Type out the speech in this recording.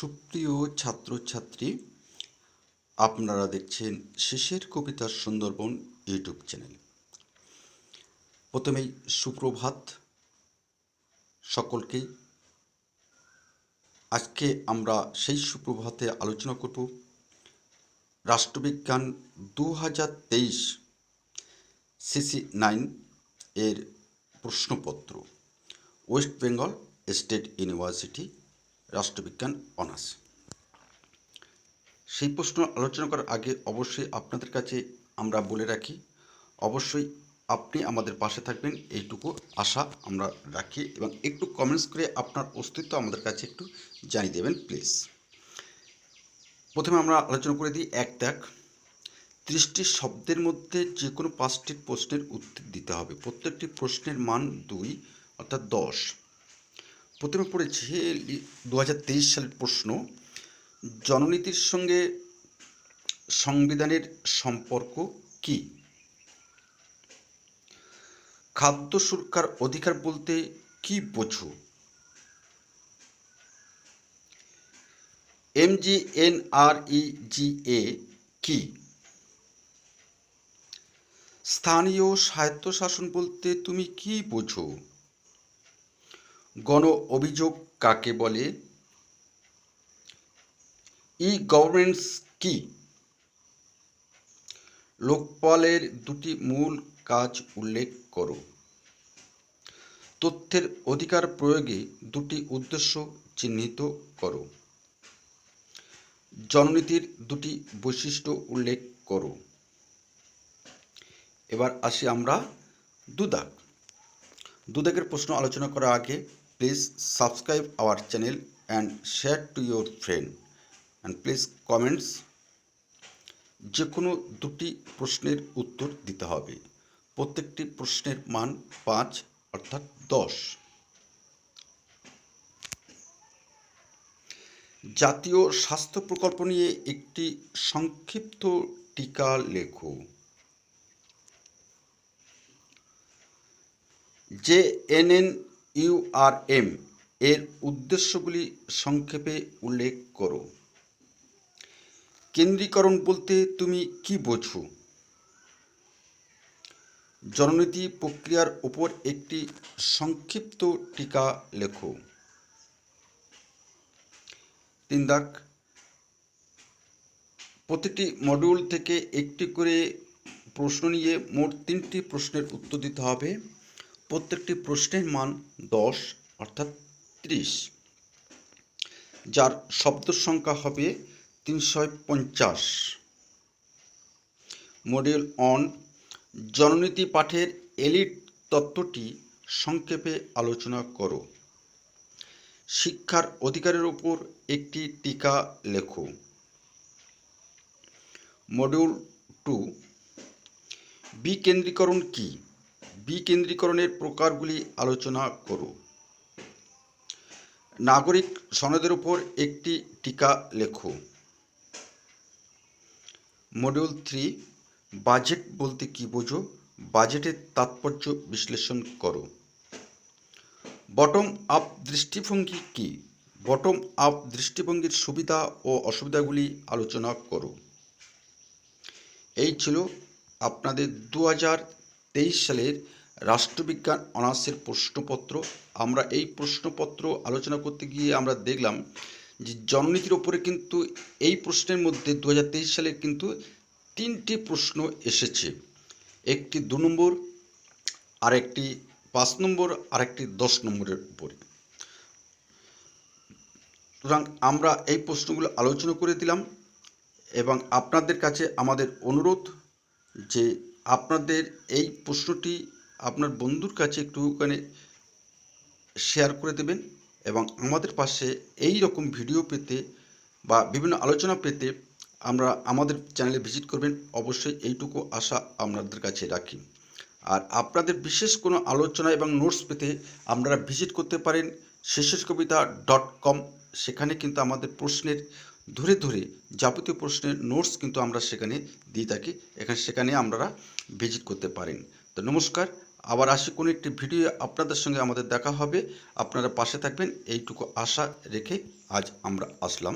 সুপ্রিয় ছাত্রছাত্রী, আপনারা দেখছেন শেষের কবিতার সুন্দরবন ইউটিউব চ্যানেল। প্রথমেই সুপ্রভাত। সকলকেই আজকে আমরা সেই সুপ্রভাতে আলোচনা করব। রাষ্ট্রবিজ্ঞান দু হাজার তেইশ সিসি নাইন এর প্রশ্নপত্র, ওয়েস্ট বেঙ্গল স্টেট ইউনিভার্সিটি রাষ্ট্রবিজ্ঞান অনার্স। সেই প্রশ্ন আলোচনা করার আগে অবশ্যই আপনাদের কাছে আমরা বলে রাখি, অবশ্যই আপনি আমাদের পাশে থাকবেন, এইটুকু আশা আমরা রাখি এবং একটু কমেন্টস করে আপনার অস্তিত্ব আমাদের কাছে একটু জানিয়ে দেবেন প্লিজ প্রথমে আমরা আলোচনা করে দিই, এক দেখ, ত্রিশটি শব্দের মধ্যে যে কোনো পাঁচটি প্রশ্নের উত্তর দিতে হবে। প্রত্যেকটি প্রশ্নের মান দুই, অর্থাৎ দশ। প্রথমে পড়েছে দু হাজার তেইশ সালের প্রশ্ন, জননীতির সঙ্গে সংবিধানের সম্পর্ক কি? খাদ্য সুরক্ষার অধিকার বলতে কি বোঝো? এমজিএনআরইজিএ কি? স্থানীয় স্বায়ত্তশাসন বলতে তুমি কি বোঝো? গণ অভিযোগ কাকে বলে? ই গভর্নেন্স কি? লোকপালের দুটি মূল কাজ উল্লেখ করো। তথ্যের অধিকার প্রয়োগে দুটি উদ্দেশ্য চিহ্নিত করো। জননীতির দুটি বৈশিষ্ট্য উল্লেখ করো। এবার আসি আমরা দুদাক। দুদাকের প্রশ্ন আলোচনা করার আগে please subscribe our channel and share to your friend and please comments যে কোনো দুটি প্রশ্নের উত্তর দিতে হবে। প্রত্যেকটি প্রশ্নের মান পাঁচ, অর্থাৎ দশ। জাতীয় স্বাস্থ্য প্রকল্প নিয়ে একটি সংক্ষিপ্ত টিকা লেখো। যে এনএন ইউআরএম এর উদ্দেশ্যগুলি সংক্ষেপে উল্লেখ করো। কেন্দ্রীকরণ বলতে তুমি কি বোঝো? জননীতি প্রক্রিয়ার উপর একটি সংক্ষিপ্ত টিকা লেখো। তিন দাগ। প্রতিটি মডিউল থেকে একটি করে প্রশ্ন নিয়ে মোট তিনটি প্রশ্নের উত্তর দিতে হবে। প্রত্যেকটি প্রশ্নের মান দশ, অর্থাৎ ত্রিশ। যার শব্দ সংখ্যা হবে তিনশো পঞ্চাশ। মডিউল অন জননীতি পাঠের এলিট তত্ত্বটি সংক্ষেপে আলোচনা করো। শিক্ষার অধিকারের উপর একটি টিকা লেখো। মডিউল টু, বিকেন্দ্রীকরণ কী? বিকেন্দ্রীকরণের প্রকারগুলি আলোচনা করো। নাগরিক সনদের উপর একটি টিকা লেখো। মডিউল থ্রি, বাজেট বলতে কি বোঝো? বাজেটের তাৎপর্য বিশ্লেষণ করো। বটম আপ দৃষ্টিভঙ্গি কি? বটম আপ দৃষ্টিভঙ্গির সুবিধা ও অসুবিধাগুলি আলোচনা করো। এই ছিল আপনাদের দু হাজার তেইশ সালের রাষ্ট্রবিজ্ঞান অনার্সের প্রশ্নপত্র। আমরা এই প্রশ্নপত্র আলোচনা করতে গিয়ে আমরা দেখলাম যে জননীতির ওপরে কিন্তু এই প্রশ্নের মধ্যে দু হাজার তেইশ সালে কিন্তু তিনটি প্রশ্ন এসেছে। একটি দু নম্বর আর একটি পাঁচ নম্বর আর একটি দশ নম্বরের উপরে। সুতরাং আমরা এই প্রশ্নগুলো আলোচনা করে দিলাম এবং আপনাদের কাছে আমাদের অনুরোধ যে আপনাদের এই প্রশ্নটি আপনার বন্ধুর কাছে একটুখানি শেয়ার করে দেবেন এবং আমাদের পাশে এই রকম ভিডিও পেতে বা বিভিন্ন আলোচনা পেতে আমরা আমাদের চ্যানেলে ভিজিট করবেন। অবশ্যই এইটুকু আশা আপনাদের কাছে রাখি। আর আপনাদের বিশেষ কোনো আলোচনা এবং নোটস পেতে আপনারা ভিজিট করতে পারেন শেষের কবিতা ডট কম সেখানে কিন্তু আমাদের প্রশ্নের ধরে ধরে যাবতীয় প্রশ্নের নোটস কিন্তু আমরা সেখানে দিয়ে থাকি। এখানে সেখানে আপনারা ভিজিট করতে পারেন। তো নমস্কার, আবার আসি কোনো একটি ভিডিও আপনাদের সঙ্গে আমাদের দেখা হবে। আপনারা পাশে থাকবেন। এইটুকু আশা রেখে আজ আমরা আসলাম।